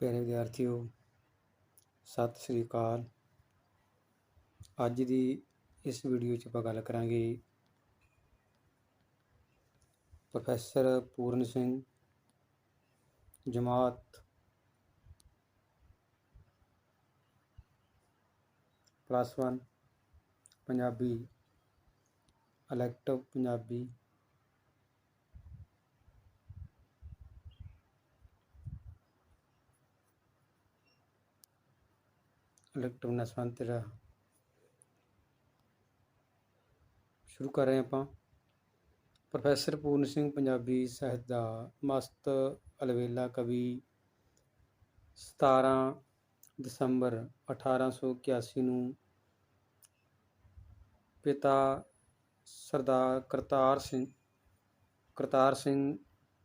ਪਿਆਰੇ ਵਿਦਿਆਰਥੀਓ, ਸਤਿ ਸ੍ਰੀ ਅਕਾਲ। ਅੱਜ ਦੀ ਇਸ ਵੀਡੀਓ 'ਚ ਆਪਾਂ ਗੱਲ ਕਰਾਂਗੇ ਪ੍ਰੋਫੈਸਰ ਪੂਰਨ ਸਿੰਘ, ਜਮਾਤ plus 1 Punjabi elective Punjabi elective ਨਾਲ ਸੰਬੰਧਿਤ ਸ਼ੁਰੂ ਕਰ ਰਹੇ ਆਪਾਂ। ਪ੍ਰੋਫੈਸਰ ਪੂਰਨ ਸਿੰਘ, ਪੰਜਾਬੀ ਸਾਹਿਤ ਦਾ ਮਸਤ ਅਲਵੇਲਾ ਕਵੀ 17 ਦਸੰਬਰ 1881 ਨੂੰ ਪਿਤਾ ਸਰਦਾਰ ਕਰਤਾਰ ਸਿੰਘ ਕਰਤਾਰ ਸਿੰਘ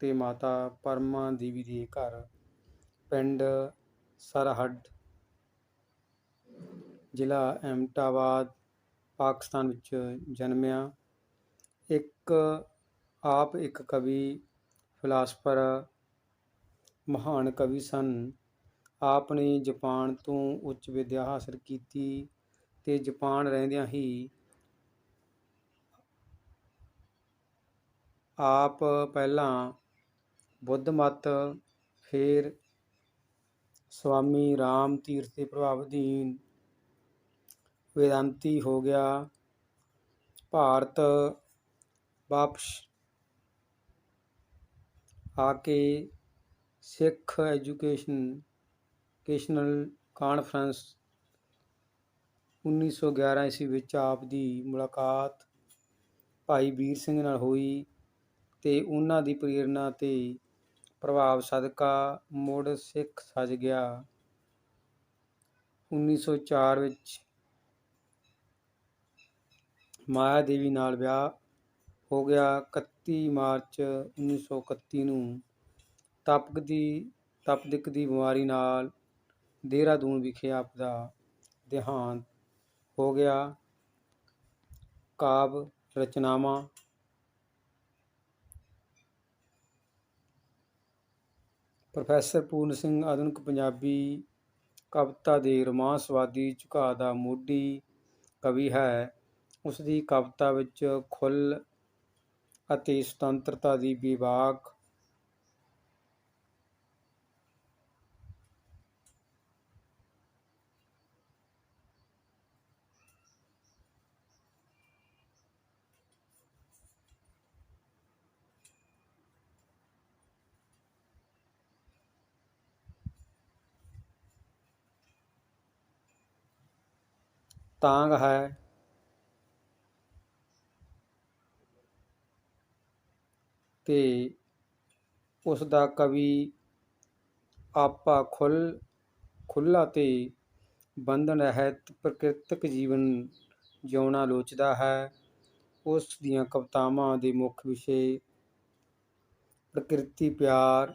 ਤੇ ਮਾਤਾ ਪਰਮਾ ਦੇਵੀ ਦੇ ਘਰ ਪਿੰਡ ਸਰਹੱਡ ਜ਼ਿਲ੍ਹਾ ਅਹਿਮਦਾਬਾਦ, ਪਾਕਿਸਤਾਨ ਵਿੱਚ ਜਨਮਿਆ। ਇੱਕ ਆਪ ਇੱਕ ਕਵੀ, ਫਿਲਾਸਫਰ, ਮਹਾਨ ਕਵੀ ਸਨ। ਆਪ ਨੇ ਜਾਪਾਨ ਤੋਂ ਉੱਚ ਵਿੱਦਿਆ ਹਾਸਲ ਕੀਤੀ ਤੇ ਜਾਪਾਨ ਰਹਿੰਦਿਆਂ ਹੀ ਆਪ ਪਹਿਲਾਂ ਬੁੱਧ ਮਤ, ਫਿਰ ਸਵਾਮੀ ਰਾਮ ਤੀਰਥ ਦੇ ਪ੍ਰਭਾਵ ਅਧੀਨ ਵੇਦਾਂਤੀ ਹੋ ਗਿਆ। ਭਾਰਤ ਵਾਪਸ ਆ ਕੇ ਸਿੱਖ ਐਜੂਕੇਸ਼ਨ ਐਜੂਕੇਸ਼ਨਲ ਕਾਨਫਰੰਸ 1911 ਈਸਵੀ ਵਿੱਚ ਆਪ ਦੀ ਮੁਲਾਕਾਤ ਭਾਈ ਵੀਰ ਸਿੰਘ ਨਾਲ ਹੋਈ ਤੇ ਉਹਨਾਂ ਦੀ ਪ੍ਰੇਰਣਾ ਤੇ ਪ੍ਰਭਾਵ ਸਦਕਾ ਮੁੜ ਸਿੱਖ ਸਜ ਗਿਆ। 1904 ਵਿੱਚ ਮਾਇਆ ਦੇਵੀ ਨਾਲ ਵਿਆਹ ਹੋ ਗਿਆ 31 ਮਾਰਚ 1931 ਨੂੰ। ਤਪਕ ਦੀ, ਤਪਦਿਕ ਦੀ ਬਿਮਾਰੀ ਨਾਲ ਦੇਹਰਾਦੂਨ ਵਿਖੇ ਆਪ ਦਾ ਦੇਹਾਂਤ ਹੋ ਗਿਆ। ਕਾਵ ਰਚਨਾਵਾਂ। ਪ੍ਰੋਫੈਸਰ ਪੂਰਨ ਸਿੰਘ ਆਧੁਨਿਕ ਪੰਜਾਬੀ ਕਵਿਤਾ ਦੇ ਰੋਮਾਂਸਵਾਦੀ ਝੁਕਾਅ ਦਾ ਮੋਢੀ ਕਵੀ ਹੈ। ਉਸ ਦੀ ਕਵਿਤਾ ਵਿੱਚ ਖੁੱਲ੍ਹ ਅਤੇ ਸੁਤੰਤਰਤਾ ਦੀ ਵਿਵਾਕ ਤਾਂਗ ਹੈ ਤੇ ਉਸ ਦਾ ਕਵੀ ਆਪਾ ਖੁੱਲ, ਖੁੱਲਾ ਤੇ ਬੰਧਨ ਰਹਿਤ ਪ੍ਰਕਿਰਤਕ ਜੀਵਨ ਜਿਉਣਾ ਲੋਚਦਾ ਹੈ। ਉਸ ਦੀਆਂ ਕਵਿਤਾਵਾਂ ਦੇ ਮੁੱਖ ਵਿਸ਼ੇ ਪ੍ਰਕਿਰਤੀ ਪਿਆਰ,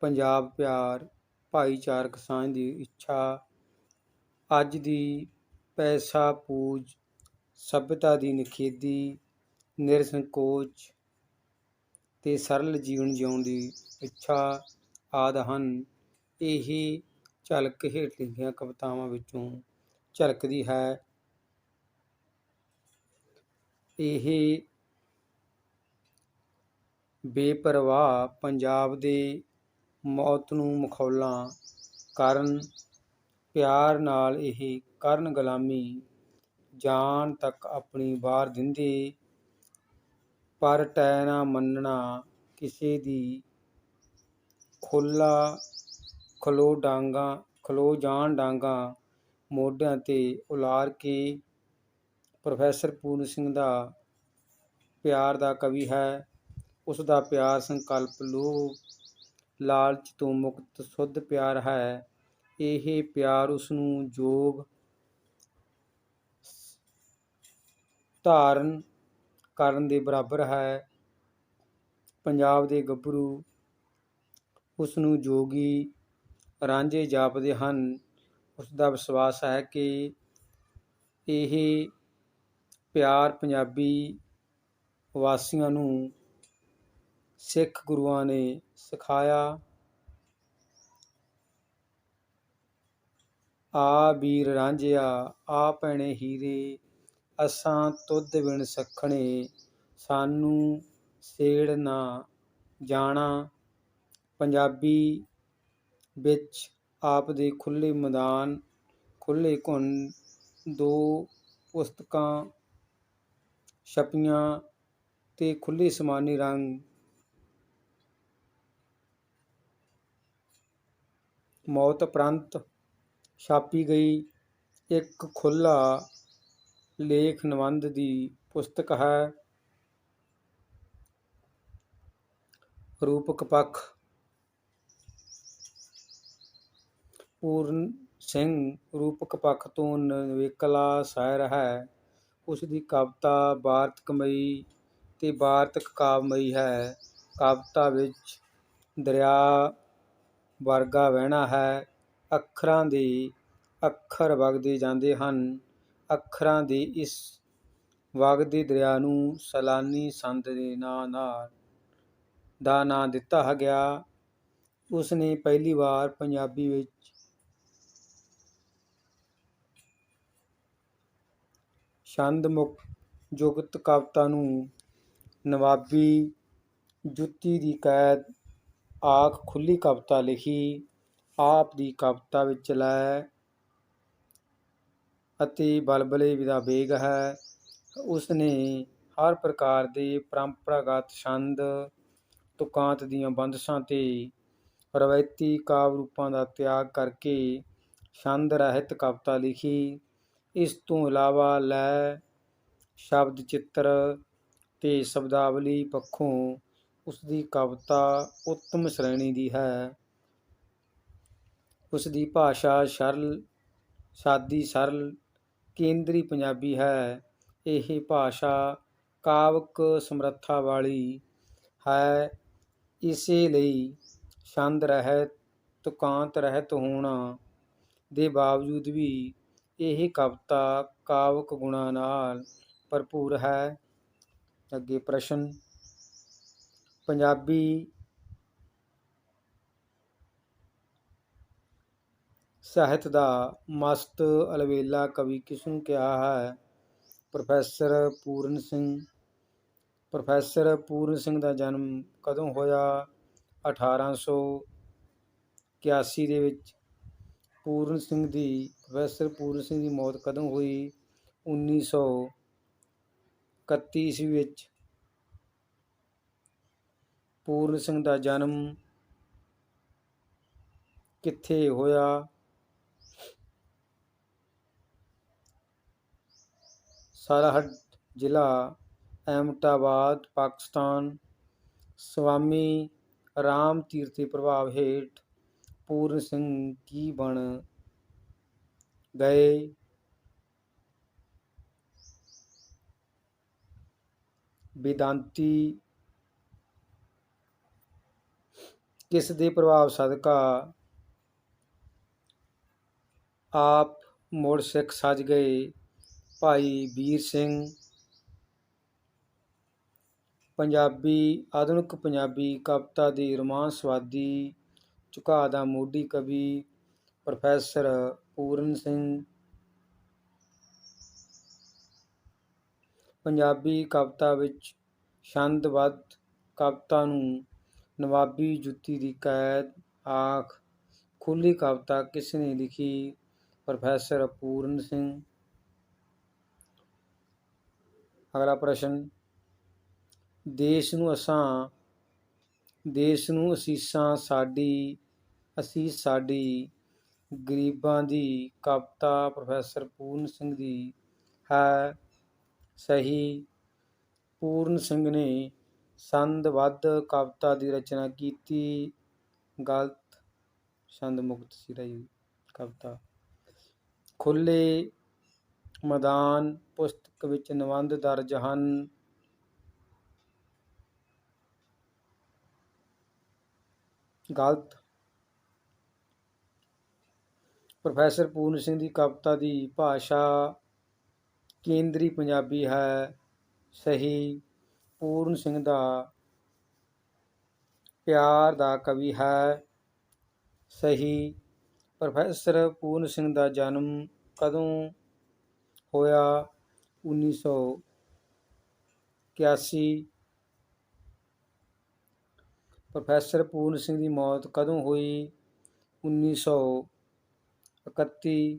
ਪੰਜਾਬ ਪਿਆਰ, ਭਾਈਚਾਰਕ ਸਾਂਝ ਦੀ ਇੱਛਾ, ਅੱਜ ਦੀ ਪੈਸਾ ਪੂਜ, ਸਭਿਅਤਾ ਦੀ ਨਿਖੇਧੀ, ਨਿਰਸੰਕੋਚ ਤੇ ਸਰਲ ਜੀਵਨ ਜਿਉਣ ਦੀ ਇੱਛਾ ਆਦਿ ਹਨ। ਇਹ ਝਲਕ ਹੇਠ ਲਿਖੀਆਂ ਕਵਿਤਾਵਾਂ ਵਿੱਚੋਂ ਝਲਕਦੀ ਹੈ। ਇਹ ਬੇਪਰਵਾਹ ਪੰਜਾਬ ਦੇ ਮੌਤ ਨੂੰ ਮਖੌਲਾਂ ਕਾਰਨ, ਪਿਆਰ ਨਾਲ ਇਹ ਕਰਨ ਗੁਲਾਮੀ ਜਾਨ ਤੱਕ ਆਪਣੀ ਵਾਰ ਦਿੰਦੇ ਪਰ ਟੈ ਨਾ ਮੰਨਣਾ ਕਿਸੇ ਦੀ। ਖੋਲਾ ਖਲੋ ਡਾਂਗਾ, ਖਲੋ ਜਾਣ ਡਾਂਗਾ ਮੋਢਿਆਂ ਤੇ ਉਲਾਰ ਕੇ ਪ੍ਰੋਫੈਸਰ ਪੂਰਨ ਸਿੰਘ ਦਾ ਪਿਆਰ ਦਾ ਕਵੀ ਹੈ। ਉਸ ਦਾ ਪਿਆਰ ਸੰਕਲਪ ਲੋਭ, ਲਾਲਚ ਤੋਂ ਮੁਕਤ ਸੁੱਧ ਪਿਆਰ ਹੈ। ਇਹ ਪਿਆਰ ਉਸ ਨੂੰ ਜੋਗ ਧਾਰਨ ਕਰਨ ਦੇ ਬਰਾਬਰ ਹੈ। ਪੰਜਾਬ ਦੇ ਗੱਭਰੂ ਉਸ ਨੂੰ ਜੋਗੀ ਰਾਂਝੇ ਜਾਪਦੇ ਹਨ। ਉਸ ਦਾ ਵਿਸ਼ਵਾਸ ਹੈ ਕਿ ਇਹ ਪਿਆਰ ਪੰਜਾਬੀ ਵਾਸੀਆਂ ਨੂੰ ਸਿੱਖ ਗੁਰੂਆਂ ਨੇ ਸਿਖਾਇਆ। ਆ ਵੀਰ ਰਾਂਝਿਆ, ਆ ਭੈਣੇ ਹੀਰੇ ਅਸਾਂ ਤੁਧ ਬਿਨ ਸਖਣੇ, ਸਾਨੂੰ ਸੇੜ ਨਾ ਜਾਣਾ। ਪੰਜਾਬੀ ਵਿੱਚ ਆਪ ਦੇ ਖੁੱਲੇ ਮੈਦਾਨ ਖੁੱਲੇ ਘੁਣ ਦੋ ਪੁਸਤਕਾਂ, ਛਪੀਆਂ ਤੇ ਖੁੱਲੇ ਸਮਾਨੀ ਰੰਗ। ਮੌਤ ਉਪਰੰਤ ਛਾਪੀ ਗਈ ਇੱਕ ਖੁੱਲਾ ਲੇਖ ਨਿਬੰਧ ਦੀ ਪੁਸਤਕ ਹੈ। ਰੂਪਕ ਪੱਖ। ਪੂਰਨ ਸਿੰਘ ਰੂਪਕ ਪੱਖ ਤੋਂ ਨਵੇਕਲਾ ਸ਼ਾਇਰ ਹੈ। ਉਸ ਦੀ ਕਵਿਤਾ ਵਾਰਤਕਮਈ ਤੇ ਵਾਰਤਕ ਕਾਵਮਈ ਹੈ। ਕਵਿਤਾ ਵਿੱਚ ਦਰਿਆ ਵਰਗਾ ਵਹਿਣਾ ਹੈ। ਅੱਖਰਾਂ ਦੇ ਅੱਖਰ ਵਗਦੇ ਜਾਂਦੇ ਹਨ। ਅੱਖਰਾਂ ਦੇ ਇਸ ਵਗਦੇ ਦਰਿਆ ਨੂੰ ਸਲਾਨੀ ਸੰਦ ਦੇ ਨਾਂ ਨਾਲ ਦਾ ਨਾਂ ਦਿੱਤਾ ਗਿਆ। ਉਸ ਨੇ ਪਹਿਲੀ ਵਾਰ ਪੰਜਾਬੀ ਵਿੱਚ ਛੰਦ ਮੁਕ ਜੁਗਤ ਕਵਿਤਾ ਨੂੰ ਨਵਾਬੀ ਜੁੱਤੀ ਦੀ ਕੈਦ ਆਖ ਖੁੱਲੀ ਕਵਿਤਾ ਲਿਖੀ, ਆਪ ਦੀ ਕਵਿਤਾ ਵਿੱਚ ਲੈ ਅਤੇ ਬਲਬਲੇ ਦਾ ਵੇਗ ਹੈ। ਉਸ ਨੇ ਹਰ ਪ੍ਰਕਾਰ ਦੇ ਪਰੰਪਰਾਗਤ ਛੰਦ, ਤੁਕਾਂਤ ਦੀਆਂ ਬੰਦਸ਼ਾਂ ਤੇ ਰਵਾਇਤੀ ਕਾਵਿ ਰੂਪਾਂ ਦਾ ਤਿਆਗ ਕਰਕੇ ਛੰਦ ਰਹਿਤ ਕਵਿਤਾ ਲਿਖੀ। ਇਸ ਤੋਂ ਇਲਾਵਾ ਲੈ, ਸ਼ਬਦ ਚਿੱਤਰ ਤੇ ਸ਼ਬਦਾਵਲੀ ਪੱਖੋਂ ਉਸ ਦੀ ਕਵਿਤਾ ਉੱਤਮ ਸ਼੍ਰੇਣੀ ਦੀ ਹੈ। ਉਸ ਦੀ ਭਾਸ਼ਾ ਸਰਲ, ਸਾਦੀ ਸਰਲ ਕੇਂਦਰੀ ਪੰਜਾਬੀ ਹੈ। ਇਹ ਭਾਸ਼ਾ ਕਾਵਿਕ ਸਮਰੱਥਾ ਵਾਲੀ ਹੈ। ਇਸੇ ਲਈ ਛੰਦ ਰਹਿਤ, ਤੁਕਾਂਤ ਰਹਿਤ ਹੋਣਾ ਦੇ ਬਾਵਜੂਦ ਵੀ ਇਹ ਕਵਿਤਾ ਕਾਵਿਕ ਗੁਣਾਂ ਨਾਲ ਭਰਪੂਰ ਹੈ। ਅੱਗੇ ਪ੍ਰਸ਼ਨ, ਪੰਜਾਬੀ ਸਾਹਿਤ ਦਾ ਮਸਤ ਅਲਵੇਲਾ ਕਵੀ ਕਿਸ ਨੂੰ ਕਿਹਾ ਹੈ? ਪ੍ਰੋਫੈਸਰ ਪੂਰਨ ਸਿੰਘ। ਪ੍ਰੋਫੈਸਰ ਪੂਰਨ ਸਿੰਘ ਦਾ ਜਨਮ ਕਦੋਂ ਹੋਇਆ? 1881 ਦੇ ਵਿੱਚ। ਪੂਰਨ ਸਿੰਘ ਦੀ, ਪ੍ਰੋਫੈਸਰ ਪੂਰਨ ਸਿੰਘ ਦੀ ਮੌਤ ਕਦੋਂ ਹੋਈ? 1931 ਈਸਵੀ ਵਿੱਚ। ਪੂਰਨ ਸਿੰਘ ਦਾ ਜਨਮ ਕਿੱਥੇ ਹੋਇਆ? ਸਾਰਾਹਟ ਜ਼ਿਲ੍ਹਾ, ਅਹਿਮਦਾਬਾਦ, ਪਾਕਿਸਤਾਨ। ਸਵਾਮੀ ਰਾਮ ਤੀਰਥ ਦੇ ਪ੍ਰਭਾਵ ਹੇਠ ਪੂਰਨ ਸਿੰਘ ਕੀ ਬਣ ਗਏ। ਵਿਦਾਂਤੀ ਕਿਸ ਦੇ ਪ੍ਰਭਾਵ ਸਦਕਾ ਆਪ ਮੁੜ ਸਿੱਖ ਸੱਜ ਗਏ? ਭਾਈ ਵੀਰ ਸਿੰਘ, ਪੰਜਾਬੀ, ਆਧੁਨਿਕ ਪੰਜਾਬੀ ਕਵਿਤਾ ਦੀ ਰੋਮਾਂਸਵਾਦੀ, ਝੁਕਾ ਦਾ ਮੋਢੀ ਕਵੀ ਪ੍ਰੋਫੈਸਰ ਪੂਰਨ ਸਿੰਘ। ਪੰਜਾਬੀ ਕਵਿਤਾ ਵਿੱਚ ਛੰਦਬੱਧ ਕਵਿਤਾ ਨੂੰ ਨਵਾਬੀ ਜੁੱਤੀ ਦੀ ਕੈਦ, ਆਖ ਖੁੱਲੀ ਕਵਿਤਾ ਕਿਸ ਨੇ ਲਿਖੀ? ਪ੍ਰੋਫੈਸਰ ਪੂਰਨ ਸਿੰਘ। ਅਗਲਾ ਪ੍ਰਸ਼ਨ, ਦੇਸ਼ ਨੂੰ ਅਸਾਂ, ਦੇਸ਼ ਨੂੰ ਅਸੀਸਾਂ ਸਾਡੀ, ਅਸੀਸ ਸਾਡੀ, ਗਰੀਬਾਂ ਦੀ ਕਵਿਤਾ ਪ੍ਰੋਫੈਸਰ ਪੂਰਨ ਸਿੰਘ ਦੀ ਹੈ ਸਹੀ। ਪੂਰਨ ਸਿੰਘ ਨੇ ਸੰਦਬੱਧ ਕਵਿਤਾ ਦੀ ਰਚਨਾ ਕੀਤੀ, ਗਲਤ, ਸੰਦ ਮੁਕਤ ਸੀ ਰਹੀ ਕਵਿਤਾ। ਖੁੱਲੇ ਮੈਦਾਨ ਪੁਸਤਕ ਵਿੱਚ ਨਿਬੰਧ ਦਰਜ ਹਨ। ਗਲਤ। ਪ੍ਰੋਫੈਸਰ ਪੂਰਨ ਸਿੰਘ ਦੀ ਕਵਿਤਾ ਦੀ ਭਾਸ਼ਾ ਕੇਂਦਰੀ ਪੰਜਾਬੀ ਹੈ। ਸਹੀ। ਪੂਰਨ ਸਿੰਘ ਦਾ ਪਿਆਰ ਦਾ ਕਵੀ ਹੈ। ਸਹੀ। ਪ੍ਰੋਫੈਸਰ ਪੂਰਨ ਸਿੰਘ ਦਾ ਜਨਮ ਕਦੋਂ ਹੋਇਆ 1981 ਪ੍ਰੋਫੈਸਰ ਪੂਰਨ ਸਿੰਘ ਦੀ ਮੌਤ ਕਦੋਂ ਹੋਈ? 1931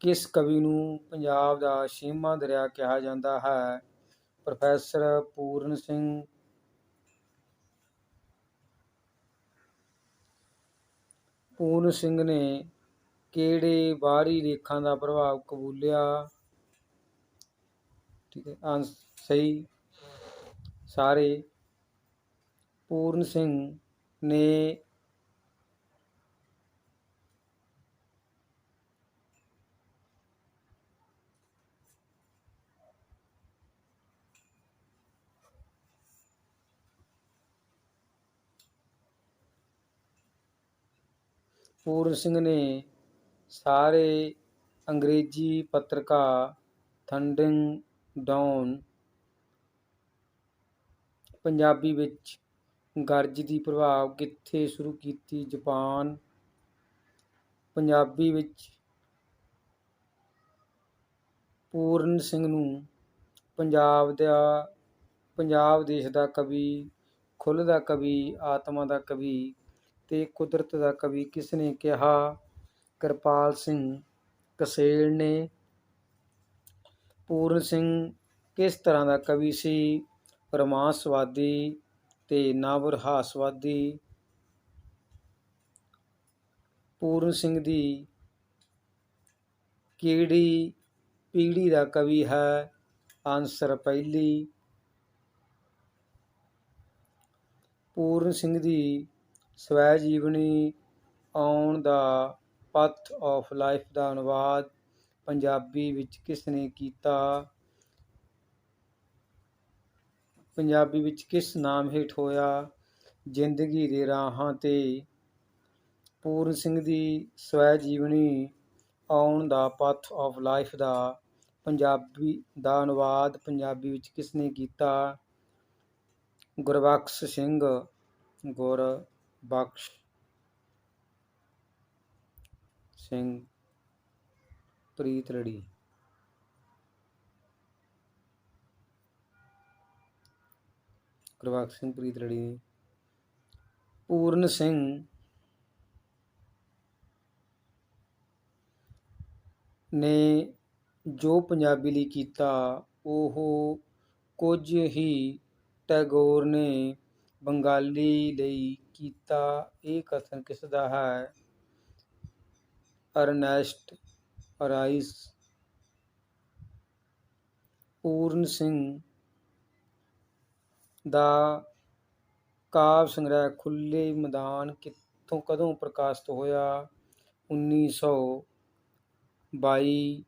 ਕਿਸ ਕਵੀ ਨੂੰ ਪੰਜਾਬ ਦਾ ਛੇਵਾਂ ਦਰਿਆ ਕਿਹਾ ਜਾਂਦਾ ਹੈ? ਪ੍ਰੋਫੈਸਰ ਪੂਰਨ ਸਿੰਘ। ਪੂਰਨ ਸਿੰਘ ਨੇ ਕਿਹੜੇ ਬਾਹਰੀ ਰੇਖਾਂ ਦਾ ਪ੍ਰਭਾਵ ਕਬੂਲਿਆ? ਠੀਕ ਹੈ ਆਂਸ ਸਹੀ। ਸਾਰੇ। ਪੂਰਨ ਸਿੰਘ ਨੇ ਪੂਰਨ ਸਿੰਘ ਨੇ ਸਾਰੇ ਅੰਗਰੇਜ਼ੀ ਪੱਤਰਿਕਾ ਥੰਡਿੰਗ ਡਾਊਨ ਪੰਜਾਬੀ ਵਿੱਚ ਗਰਜ ਦੀ ਪ੍ਰਭਾਵ ਕਿੱਥੇ ਸ਼ੁਰੂ ਕੀਤੀ? ਜਾਪਾਨ। ਪੰਜਾਬੀ ਵਿੱਚ ਪੂਰਨ ਸਿੰਘ ਨੂੰ ਪੰਜਾਬ ਦਾ, ਪੰਜਾਬ ਦੇਸ਼ ਦਾ ਕਵੀ, ਖੁੱਲ੍ਹ ਦਾ ਕਵੀ, ਆਤਮਾ ਦਾ ਕਵੀ ਤੇ ਕੁਦਰਤ ਦਾ ਕਵੀ ਕਿਸ ਨੇ ਕਿਹਾ? ਕਿਰਪਾਲ ਸਿੰਘ ਕਸੇਲ ਨੇ ਪੂਰਨ ਸਿੰਘ ਕਿਸ ਤਰ੍ਹਾਂ ਦਾ ਕਵੀ ਸੀ? ਰੋਮਾਂਸਵਾਦੀ ਤੇ ਨਾਵਰਹਾਸਵਾਦੀ। ਪੂਰਨ ਸਿੰਘ ਦੀ ਕਿਹੜੀ ਪੀੜ੍ਹੀ ਦਾ ਕਵੀ ਹੈ? ਆਨਸਰ ਪਹਿਲੀ। ਪੂਰਨ ਸਿੰਘ ਦੀ ਸਵੈ ਜੀਵਨੀ ਆਉਣ ਦਾ ਪਥ ਆਫ ਲਾਈਫ ਦਾ ਅਨੁਵਾਦ ਪੰਜਾਬੀ ਵਿੱਚ ਕਿਸ ਨੇ ਕੀਤਾ? ਪੰਜਾਬੀ ਵਿੱਚ ਕਿਸ ਨਾਮ ਹੇਠ ਹੋਇਆ? ਜ਼ਿੰਦਗੀ ਦੇ ਰਾਹਾਂ ਤੇ। ਪੂਰਨ ਸਿੰਘ ਦੀ ਸਵੈ ਜੀਵਨੀ ਆਉਣ ਦਾ ਪਥ ਆਫ ਲਾਈਫ ਦਾ ਪੰਜਾਬੀ ਦਾ ਅਨੁਵਾਦ ਪੰਜਾਬੀ ਵਿੱਚ ਕਿਸ ਨੇ ਕੀਤਾ? ਗੁਰਬਖਸ਼ ਸਿੰਘ ਗੁਰਬਖਸ਼ ਸਿੰਘ ਪ੍ਰੀਤ ਰੜੀ। ਗੁਰਬਖਸ਼ ਸਿੰਘ ਪ੍ਰੀਤ ਰੜੀ। ਨੇ ਪੂਰਨ ਸਿੰਘ ਨੇ ਜੋ ਪੰਜਾਬੀ ਲਈ ਕੀਤਾ, ਉਹ ਕੁਝ ਹੀ ਟੈਗੋਰ ਨੇ ਬੰਗਾਲੀ ਲਈ ਕੀਤਾ। ਇਹ ਕਥਨ ਕਿਸ ਦਾ ਹੈ? ਅਰਨੈਸਟ ਰਾਈਸ, ਪੂਰਨ ਸਿੰਘ ਦਾ ਕਾਵ ਸੰਗ੍ਰਹਿ ਖੁੱਲੇ ਮੈਦਾਨ ਕਿੱਥੋਂ ਕਦੋਂ ਪ੍ਰਕਾਸ਼ਿਤ ਹੋਇਆ? 1922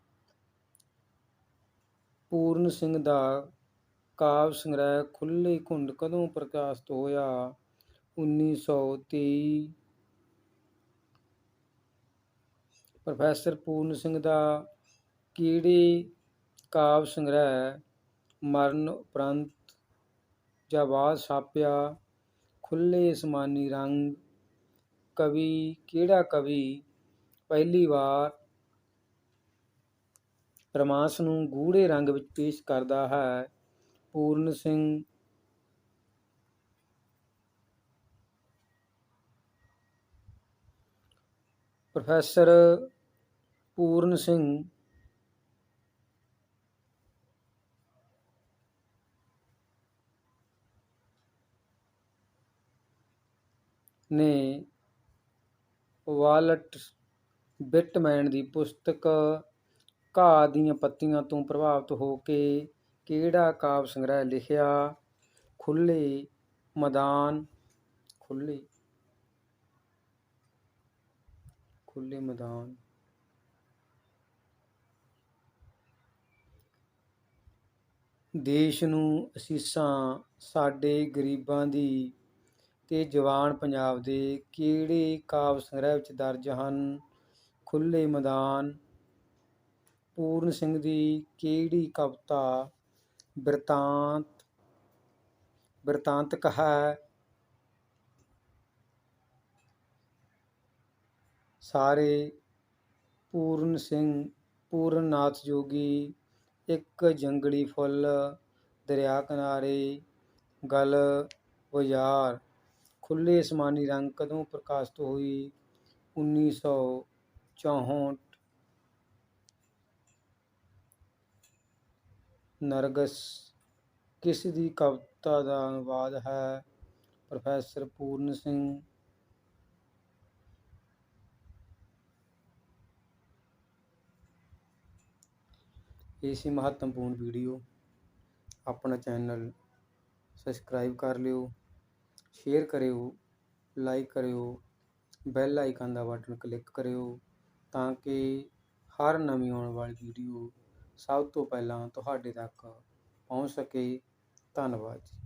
ਪੂਰਨ ਸਿੰਘ ਦਾ ਕਾਵ ਸੰਗ੍ਰਹਿ ਖੁੱਲੇ ਘੁੰਡ ਕਦੋਂ ਪ੍ਰਕਾਸ਼ਿਤ ਹੋਇਆ? 1923 ਪ੍ਰੋਫੈਸਰ ਪੂਰਨ ਸਿੰਘ ਦਾ ਕਿਹੜੇ ਕਾਵਿ ਸੰਗ੍ਰਹਿ ਮਰਨ ਉਪਰੰਤ ਜਾਂ ਬਾਅਦ ਛਾਪਿਆ ਖੁੱਲੇ ਅਸਮਾਨੀ ਰੰਗ, ਕਵੀ, ਕਿਹੜਾ ਕਵੀ ਪਹਿਲੀ ਵਾਰ ਰਮਾਂਸ ਨੂੰ ਗੂੜੇ ਰੰਗ ਵਿੱਚ ਪੇਸ਼ ਕਰਦਾ ਹੈ? ਪੂਰਨ ਸਿੰਘ ਪ੍ਰੋਫੈਸਰ ਪੂਰਨ ਸਿੰਘ ਨੇ ਵਾਲਟ ਬਿਟਮੈਨ ਦੀ ਪੁਸਤਕ ਘਾਹ ਦੀਆਂ ਪੱਤੀਆਂ ਤੋਂ ਪ੍ਰਭਾਵਿਤ ਹੋ ਕੇ ਕਿਹੜਾ ਕਾਵਿ ਸੰਗ੍ਰਹਿ ਲਿਖਿਆ? ਖੁੱਲੇ ਮੈਦਾਨ ਖੁੱਲੇ ਖੁੱਲੇ ਮੈਦਾਨ। ਦੇਸ਼ ਨੂੰ ਅਸੀਸਾਂ, ਸਾਡੇ ਗਰੀਬਾਂ ਦੀ ਤੇ ਜਵਾਨ ਪੰਜਾਬ ਦੇ ਕਿਹੜੇ ਕਾਵਿ ਸੰਗ੍ਰਹਿ ਵਿੱਚ ਦਰਜ ਹਨ? ਖੁੱਲੇ ਮੈਦਾਨ। ਪੂਰਨ ਸਿੰਘ ਦੀ ਕਿਹੜੀ ਕਵਿਤਾ ਬਿਰਤਾਂਤ, ਬਿਰਤਾਂਤਕ ਹੈ? ਸਾਰੇ ਪੂਰਨ ਸਿੰਘ, ਪੂਰਨਨਾਥ ਜੋਗੀ, ਇੱਕ ਜੰਗਲੀ ਫੁੱਲ, ਦਰਿਆ ਕਿਨਾਰੇ, ਗਲ ਬਾਜ਼ਾਰ ਖੁੱਲੇ ਅਸਮਾਨੀ ਰੰਗ ਕਦੋਂ ਪ੍ਰਕਾਸ਼ਿਤ ਹੋਈ? 1964 ਨਰਗਸ, ਕਿਸ ਦੀ ਕਵਿਤਾ ਦਾ ਅਨੁਵਾਦ ਹੈ? ਪ੍ਰੋਫੈਸਰ ਪੂਰਨ ਸਿੰਘ ਇਹ ਸੀ ਮਹੱਤਵਪੂਰਨ ਵੀਡੀਓ ਆਪਣਾ ਚੈਨਲ ਸਬਸਕ੍ਰਾਈਬ ਕਰ ਲਿਓ ਸ਼ੇਅਰ ਕਰਿਓ ਲਾਈਕ ਕਰਿਓ ਬੈਲ ਆਈਕਨ ਦਾ ਬਟਨ ਕਲਿੱਕ ਕਰਿਓ ਤਾਂ ਕਿ ਹਰ ਨਵੀਂ ਆਉਣ ਵਾਲੀ ਵੀਡੀਓ ਸਭ ਤੋਂ ਪਹਿਲਾਂ ਤੁਹਾਡੇ ਤੱਕ ਪਹੁੰਚ ਸਕੇ। ਧੰਨਵਾਦ ਜੀ।